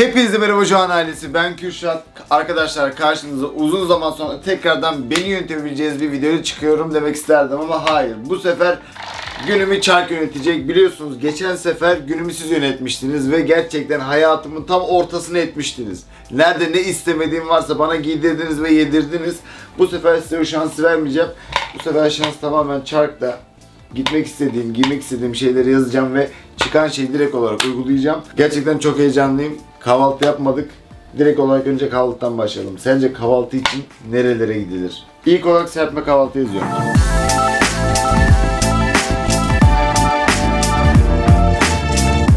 Hepinize merhaba Can ailesi. Ben Kürşat. Arkadaşlar karşınıza uzun zaman sonra tekrardan beni yönetebileceğiniz bir videoya çıkıyorum demek isterdim ama hayır. Bu sefer günümü Çark yönetecek. Biliyorsunuz geçen sefer günümü siz yönetmiştiniz ve gerçekten hayatımın tam ortasını etmiştiniz. Nerede ne istemediğim varsa bana giydirdiniz ve yedirdiniz. Bu sefer size o şansı vermeyeceğim. Bu sefer şans tamamen Çark'ta gitmek istediğim, giymek istediğim şeyleri yazacağım ve çıkan şeyi direkt olarak uygulayacağım. Gerçekten çok heyecanlıyım. Kahvaltı yapmadık. Direkt olarak önce kahvaltıdan başlayalım. Sence kahvaltı için nerelere gidilir? İlk olarak serpme kahvaltı yazıyorum.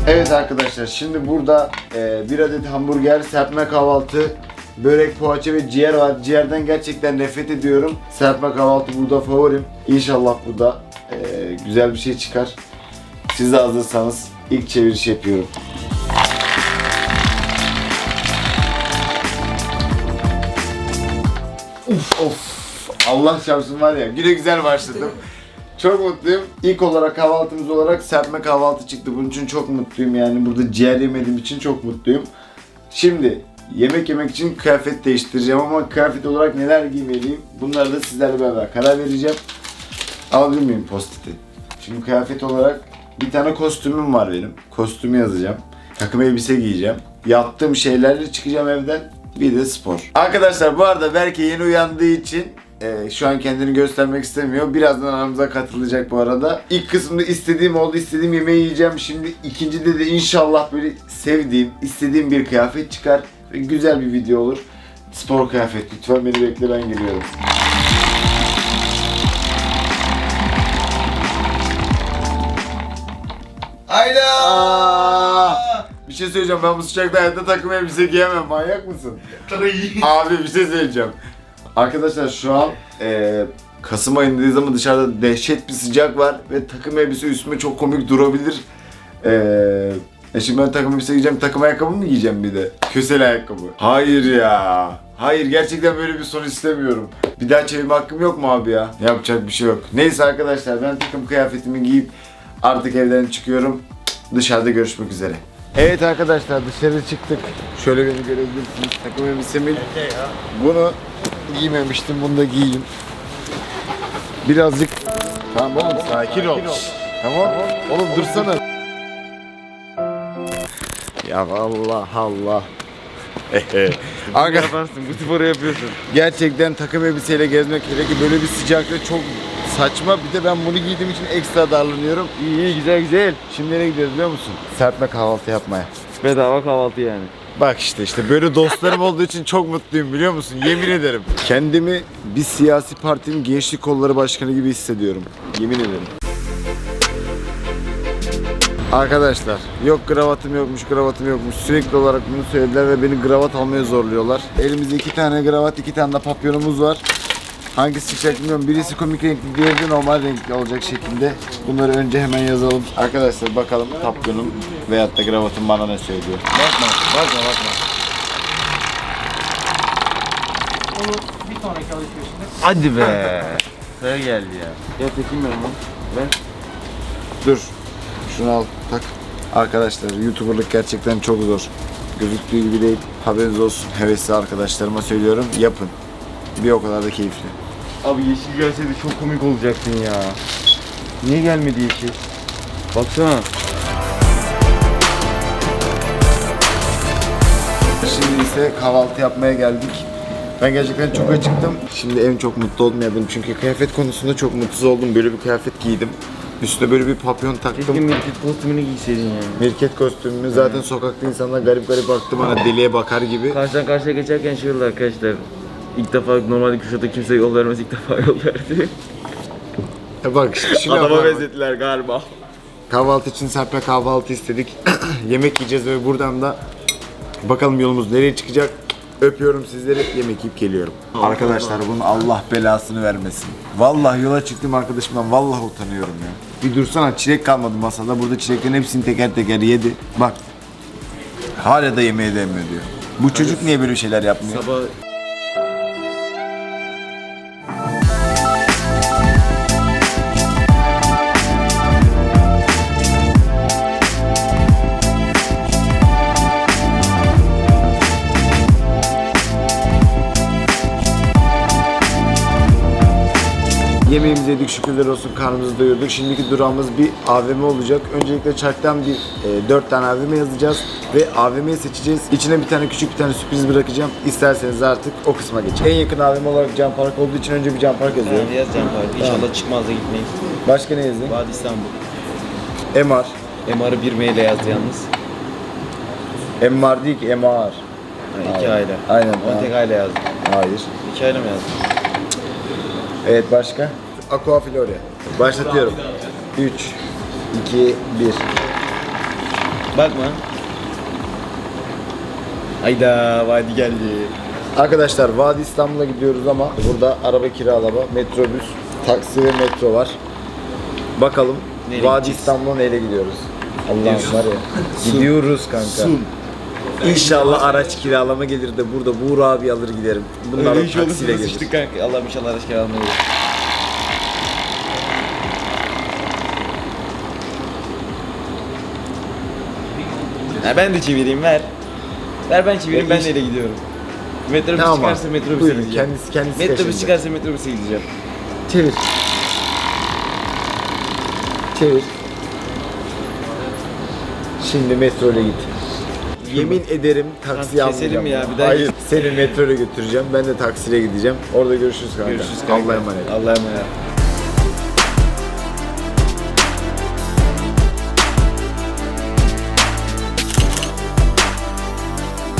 Evet arkadaşlar şimdi burada e, bir adet hamburger, serpme kahvaltı, börek, poğaça ve ciğer var. Ciğerden gerçekten nefret ediyorum. Serpme kahvaltı burada favorim. İnşallah bu da e, güzel bir şey çıkar. Siz de hazırsanız ilk çeviriş yapıyorum. Of. Allah çarpsın var ya güne güzel başladım. Çok mutluyum. İlk olarak kahvaltımız olarak serpme kahvaltı çıktı. Bunun için çok mutluyum yani. Burada ciğer yemediğim için çok mutluyum. Şimdi yemek yemek için kıyafet değiştireceğim ama kıyafet olarak neler giymeliyim? Bunları da sizlerle beraber karar vereceğim. Alabilir miyim postiti? Şimdi kıyafet olarak bir tane kostümüm var benim. Kostümü yazacağım. Takım elbise giyeceğim. Yaptığım şeylerle çıkacağım evden. Bir de spor. Arkadaşlar bu arada Berke yeni uyandığı için e, şu an kendini göstermek istemiyor. Birazdan aramıza katılacak bu arada. İlk kısımda istediğim oldu. istediğim yemeği yiyeceğim. Şimdi ikincide de inşallah böyle sevdiğim, istediğim bir kıyafet çıkar. Ve güzel bir video olur. Spor kıyafet. Lütfen beni bekle ben geliyorum. Hayda! Bir şey söyleyeceğim ben bu sıcakta hayatta takım elbise giyemem manyak mısın? Abi bir şey söyleyeceğim. Arkadaşlar şu an e, Kasım ayındayız ama dışarıda dehşet bir sıcak var ve takım elbise üstüme çok komik durabilir. E, e şimdi ben takım elbise giyeceğim, takım ayakkabı mı giyeceğim bir de? Kösel ayakkabı. Hayır ya. Hayır gerçekten böyle bir son istemiyorum. Bir daha çevirme hakkım yok mu abi ya? Yapacak bir şey yok. Neyse arkadaşlar ben takım kıyafetimi giyip artık evden çıkıyorum. Dışarıda görüşmek üzere. Evet arkadaşlar dışarı çıktık. Şöyle beni görebilirsiniz. Takım elbisemin bunu giymemiştim. Bunu da giyeyim. Birazcık Tamam oğlum sakin ol. Tamam. Oğlum dursana. Ya Allah Allah. Aga, yaparsın, bu sporu yapıyorsun. gerçekten takım elbiseyle gezmek hele ki böyle bir sıcakta çok saçma. Bir de ben bunu giydiğim için ekstra darlanıyorum. İyi iyi güzel güzel. Şimdi nereye gidiyoruz biliyor musun? Serpme kahvaltı yapmaya. Bedava kahvaltı yani. Bak işte işte böyle dostlarım olduğu için çok mutluyum biliyor musun? Yemin ederim. Kendimi bir siyasi partinin gençlik kolları başkanı gibi hissediyorum. Yemin ederim. Arkadaşlar yok kravatım yokmuş kravatım yokmuş sürekli olarak bunu söylediler ve beni kravat almaya zorluyorlar. Elimizde iki tane kravat iki tane de papyonumuz var. Hangisi çıkacak bilmiyorum. Birisi komik renkli, diğeri de normal renkli olacak şekilde. Bunları önce hemen yazalım. Arkadaşlar bakalım papyonum veyahut da kravatım bana ne söylüyor. Bakma, bakma, bakma. Onu bir sonraki alışverişinde Hadi be. Sıra geldi ya. Ya takayım ben onu. Ver. Dur. Şunu al, tak. Arkadaşlar YouTuber'lık gerçekten çok zor. Gözüktüğü gibi değil. Haberiniz olsun. Hevesli arkadaşlarıma söylüyorum. Yapın. Bir o kadar da keyifli. Abi yeşil gelseydi çok komik olacaktın ya. Niye gelmedi yeşil? Baksana. Şimdi ise kahvaltı yapmaya geldik. Ben gerçekten çok acıktım. Şimdi en çok mutlu olmayabilirim çünkü kıyafet konusunda çok mutsuz oldum. Böyle bir kıyafet giydim. Üstüne böyle bir papyon Keşke taktım. mirket kostümünü giyseydin yani. Mirket kostümümü zaten sokakta insanlar garip garip baktı bana deliye bakar gibi. Karşıdan karşıya geçerken oldu arkadaşlar. İlk defa normalde Kuşat'a kimse yol vermez ilk defa yol verdi. E bak işte şunu Adama yapalım. benzettiler galiba. Kahvaltı için serpme kahvaltı istedik. Yemek yiyeceğiz ve buradan da bakalım yolumuz nereye çıkacak. Öpüyorum sizleri. Yemek yiyip geliyorum. Arkadaşlar bunun Allah belasını vermesin. Vallahi yola çıktım arkadaşımdan vallahi utanıyorum ya. Bir dursana çilek kalmadı masada. Burada çileklerin hepsini teker teker yedi. Bak. Hala da yemeğe değmiyor diyor. Bu çocuk niye böyle şeyler yapmıyor? Sabah Yemeğimizi yedik şükürler olsun karnımızı doyurduk. Şimdiki durağımız bir AVM olacak. Öncelikle çarktan bir e, 4 tane AVM yazacağız ve AVM'yi seçeceğiz. İçine bir tane küçük bir tane sürpriz bırakacağım. İsterseniz artık o kısma geçelim. En yakın AVM olarak Can Park olduğu için önce bir Can Park yazıyorum. Yani yazacağım Park. İnşallah çıkmaz da gitmeyiz. Başka ne yazayım? Vadi İstanbul. MR. MR'ı bir mail yazdı yalnız. MR değil ki MR. Ha, iki aile. Aynen, tamam. tek aile yazdı. Hayır. İki aile mi yazdı? Evet başka? Aqua Floria. Başlatıyorum. 3, 2, 1. Bakma. Hayda Vadi geldi. Arkadaşlar Vadi İstanbul'a gidiyoruz ama burada araba kiralama, metrobüs, taksi ve metro var. Bakalım Neyle Vadi gideceğiz? İstanbul'a neyle gidiyoruz? Allah'ım var ya. Gidiyoruz kanka. İnşallah araç kiralama gelir de burada Buğur abi alır giderim. Bunlar Öyle iş olursa taksiyle gelir. sıçtık kanka. Allah'ım inşallah araç kiralamaya gelir. Ha ben de çevireyim ver. Ver ben çevireyim ben neyle gidiyorum. Metrobüs Tamam. çıkarsa metrobüse Buyurun, gideceğim. kendisi- kendisi Metrobüs çıkarsa metrobüse gideceğim. Çevir. Çevir. Şimdi metro ile git. Yemin ederim taksi Tamam, keselim almayacağım. ya, bir daha Hayır, git. seni metro ile götüreceğim. Ben de taksiyle gideceğim. Orada görüşürüz kanka. Görüşürüz kanka. Allah'a emanet. Allah'a emanet.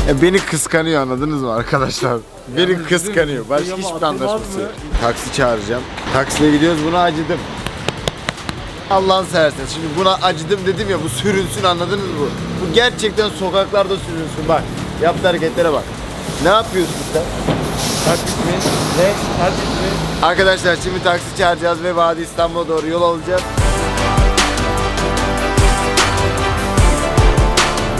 Ya beni kıskanıyor anladınız mı arkadaşlar? Beni kıskanıyor. Başka hiçbir anlaşması yok. Taksi çağıracağım. Taksiyle gidiyoruz buna acıdım. Allah'ın seversen şimdi buna acıdım dedim ya bu sürünsün anladınız mı? Bu gerçekten sokaklarda sürünsün bak. Yaptığı hareketlere bak. Ne yapıyorsun sen? Taksit mi? Ne? Taksit mi? Arkadaşlar şimdi taksi çağıracağız ve Vadi İstanbul'a doğru yol alacağız.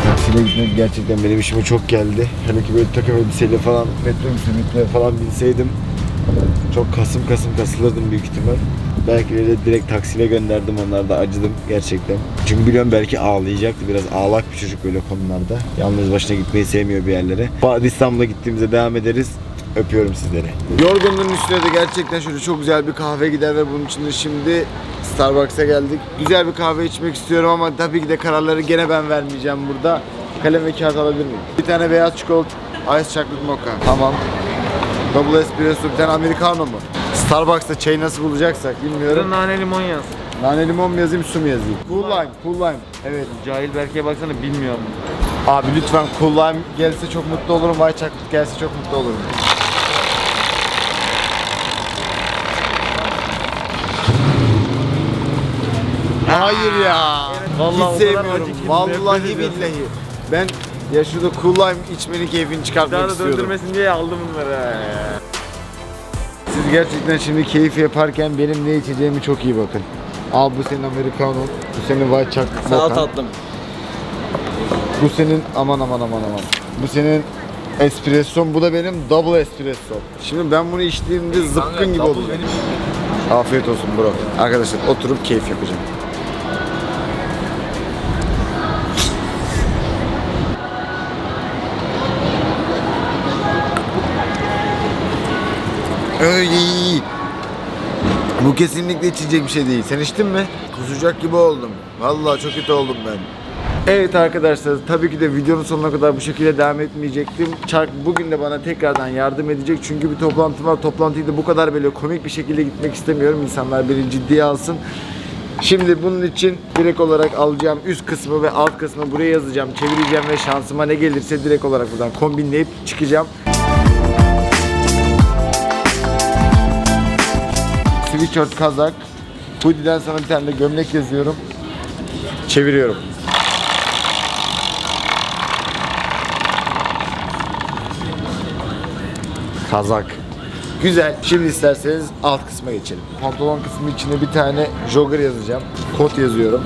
Taksiyle gitmek gerçekten benim işime çok geldi. Hele ki böyle takım elbiseyle falan metrobüse metroya falan binseydim çok kasım kasım kasılırdım büyük ihtimal. Belki de direkt taksiyle gönderdim onlar da acıdım gerçekten. Çünkü biliyorum belki ağlayacaktı. Biraz ağlak bir çocuk böyle konularda. Yalnız başına gitmeyi sevmiyor bir yerlere. İstanbul'a gittiğimizde devam ederiz. Öpüyorum sizleri. Yorgunluğun üstüne de gerçekten şöyle çok güzel bir kahve gider ve bunun için de şimdi Starbucks'a geldik. Güzel bir kahve içmek istiyorum ama tabii ki de kararları gene ben vermeyeceğim burada. Kalem ve kağıt alabilir miyim? Bir tane beyaz çikolata, ice chocolate mocha. Tamam. Double espresso, bir tane americano mu? Starbucks'ta çayı nasıl bulacaksak bilmiyorum. nane limon yaz. Nane limon mu yazayım, su mu yazayım? Cool lime, cool lime. Evet. Cahil Berke'ye baksana bilmiyorum. Abi lütfen cool lime gelse çok mutlu olurum. White chocolate gelse çok mutlu olurum. Hayır ya. Hiç sevmiyorum. Vallahi billahi. Ben ya şurada cool lime içmenin keyfini çıkartmak istiyorum. diye aldım bunları. Siz gerçekten şimdi keyif yaparken benim ne içeceğimi çok iyi bakın. Al bu senin americano, bu senin white chocolate Sağ ol mocha. tatlım. Bu senin aman aman aman aman. Bu senin espresso, bu da benim double espresso. Şimdi ben bunu içtiğimde zıpkın gibi olacak. Afiyet olsun bro. Arkadaşlar oturup keyif yapacağım. Öyle. Bu kesinlikle içecek bir şey değil. Sen içtin mi? Kusacak gibi oldum. Vallahi çok kötü oldum ben. Evet arkadaşlar tabii ki de videonun sonuna kadar bu şekilde devam etmeyecektim. Çark bugün de bana tekrardan yardım edecek çünkü bir toplantım var. Toplantıyı da bu kadar böyle komik bir şekilde gitmek istemiyorum. İnsanlar beni ciddiye alsın. Şimdi bunun için direkt olarak alacağım üst kısmı ve alt kısmı buraya yazacağım, çevireceğim ve şansıma ne gelirse direkt olarak buradan kombinleyip çıkacağım. Sweatshirt, kazak, hoodie'den sonra bir tane de gömlek yazıyorum. Çeviriyorum. Kazak. Güzel. Şimdi isterseniz alt kısma geçelim. Pantolon kısmı içine bir tane jogger yazacağım. Kot yazıyorum.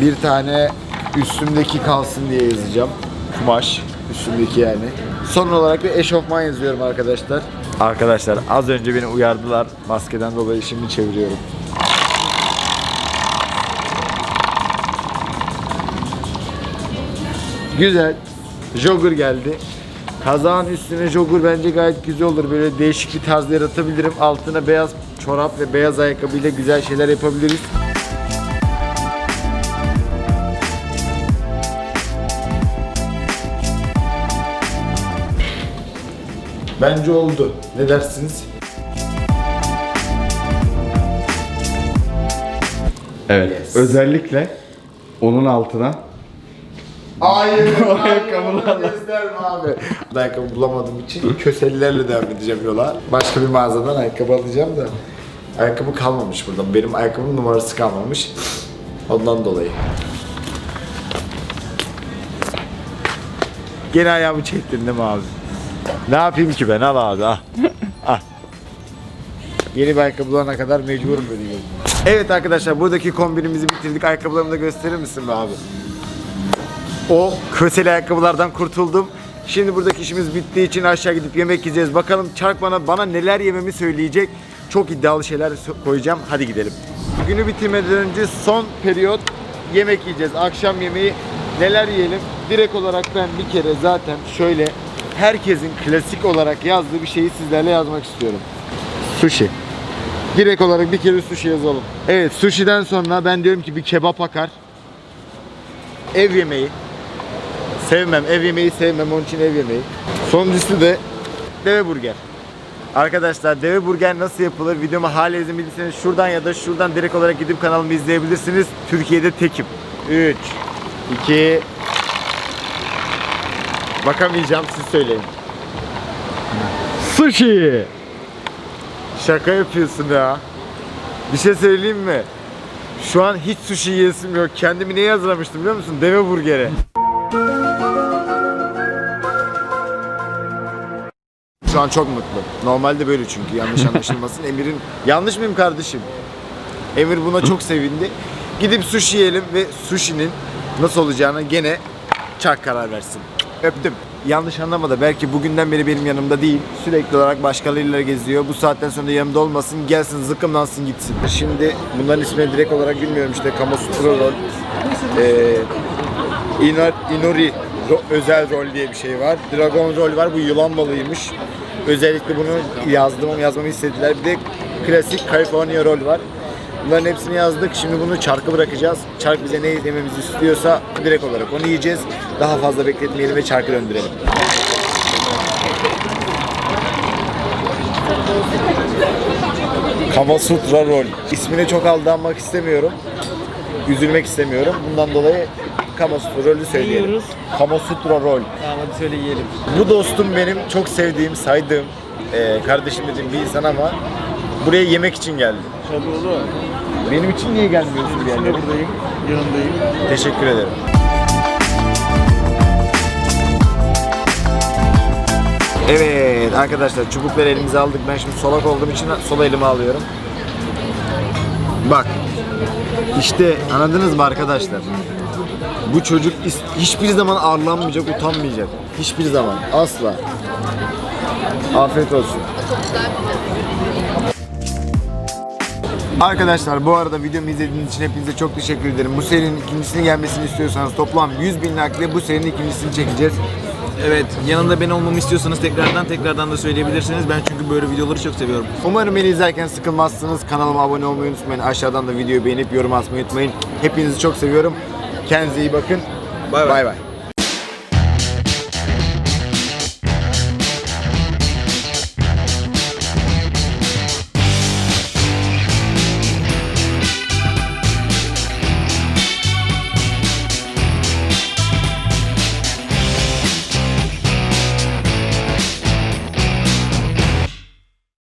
Bir tane üstümdeki kalsın diye yazacağım. Kumaş. Üstümdeki yani. Son olarak da eşofman yazıyorum arkadaşlar. Arkadaşlar az önce beni uyardılar. Maskeden dolayı şimdi çeviriyorum. Güzel. Jogger geldi. Kazağın üstüne jogger bence gayet güzel olur. Böyle değişik bir tarzda yaratabilirim. Altına beyaz çorap ve beyaz ayakkabıyla güzel şeyler yapabiliriz. Bence oldu. Ne dersiniz? Evet. Yes. Özellikle onun altına Hayır. Ayakkabılarla. Gösterme abi. Ayakkabı bulamadığım için köselilerle devam edeceğim yola. Başka bir mağazadan ayakkabı alacağım da. Ayakkabı kalmamış burada. Benim ayakkabım numarası kalmamış. Ondan dolayı. Gene ayağımı çektin değil mi abi? Ne yapayım ki ben? Al abi al. al. Yeni bir ayakkabı bulana kadar mecburum böyle gezmeye. Evet arkadaşlar buradaki kombinimizi bitirdik. Ayakkabılarımı da gösterir misin be abi? O köseli ayakkabılardan kurtuldum. Şimdi buradaki işimiz bittiği için aşağı gidip yemek yiyeceğiz. Bakalım Çark bana bana neler yememi söyleyecek. Çok iddialı şeyler koyacağım. Hadi gidelim. Günü bitirmeden önce son periyot yemek yiyeceğiz. Akşam yemeği neler yiyelim? Direkt olarak ben bir kere zaten şöyle herkesin klasik olarak yazdığı bir şeyi sizlerle yazmak istiyorum. Sushi. Direkt olarak bir kere sushi yazalım. Evet sushi'den sonra ben diyorum ki bir kebap akar. Ev yemeği. Sevmem. Ev yemeği sevmem. Onun için ev yemeği. Sonuncusu da deve burger. Arkadaşlar deve burger nasıl yapılır? Videomu hala izlemediyseniz şuradan ya da şuradan direkt olarak gidip kanalımı izleyebilirsiniz. Türkiye'de tekim. 3 2 Bakamayacağım siz söyleyin. Sushi. Şaka yapıyorsun ya. Bir şey söyleyeyim mi? Şu an hiç sushi yiyesim yok. Kendimi neye hazırlamıştım biliyor musun? Deve burgeri. Şu an çok mutlu. Normalde böyle çünkü yanlış anlaşılmasın. Emir'in yanlış mıyım kardeşim? Emir buna çok sevindi. Gidip sushi yiyelim ve sushi'nin nasıl olacağına gene çak karar versin. Öptüm. Yanlış anlama da belki bugünden beri benim yanımda değil. Sürekli olarak başkalarıyla geziyor. Bu saatten sonra da yanımda olmasın. Gelsin zıkkımlansın gitsin. Şimdi bunların ismini direkt olarak bilmiyorum işte Kamasutra rol. Ee, Inar, Inori ro- özel rol diye bir şey var. Dragon rol var. Bu yılan balığıymış. Özellikle bunu yazdım yazmamı istediler. Bir de klasik California rol var. Bunların hepsini yazdık. Şimdi bunu çarkı bırakacağız. Çark bize ne yememizi istiyorsa direkt olarak onu yiyeceğiz. Daha fazla bekletmeyelim ve çarkı döndürelim. Kamasutra rol. İsmine çok aldanmak istemiyorum. Üzülmek istemiyorum. Bundan dolayı Kamasutra rolü söyleyelim. Yiyoruz. Kamasutra rol. Tamam hadi söyle yiyelim. Bu dostum benim çok sevdiğim, saydığım, eee kardeşim dediğim bir insan ama buraya yemek için geldi. Tabii olur. Benim için niye gelmiyorsun bir yerlere? buradayım. Yanındayım. Teşekkür ederim. Evet arkadaşlar çubukları elimize aldık. Ben şimdi solak olduğum için sol elime alıyorum. Bak. İşte anladınız mı arkadaşlar? Bu çocuk hiçbir zaman arlanmayacak, utanmayacak. Hiçbir zaman. Asla. Afiyet olsun. Arkadaşlar bu arada videomu izlediğiniz için hepinize çok teşekkür ederim. Bu serinin ikincisini gelmesini istiyorsanız toplam 100 bin like bu serinin ikincisini çekeceğiz. Evet, yanında ben olmamı istiyorsanız tekrardan tekrardan da söyleyebilirsiniz. Ben çünkü böyle videoları çok seviyorum. Umarım beni izlerken sıkılmazsınız. Kanalıma abone olmayı unutmayın. Aşağıdan da videoyu beğenip yorum atmayı unutmayın. Hepinizi çok seviyorum. Kendinize iyi bakın. Bay bay. bay.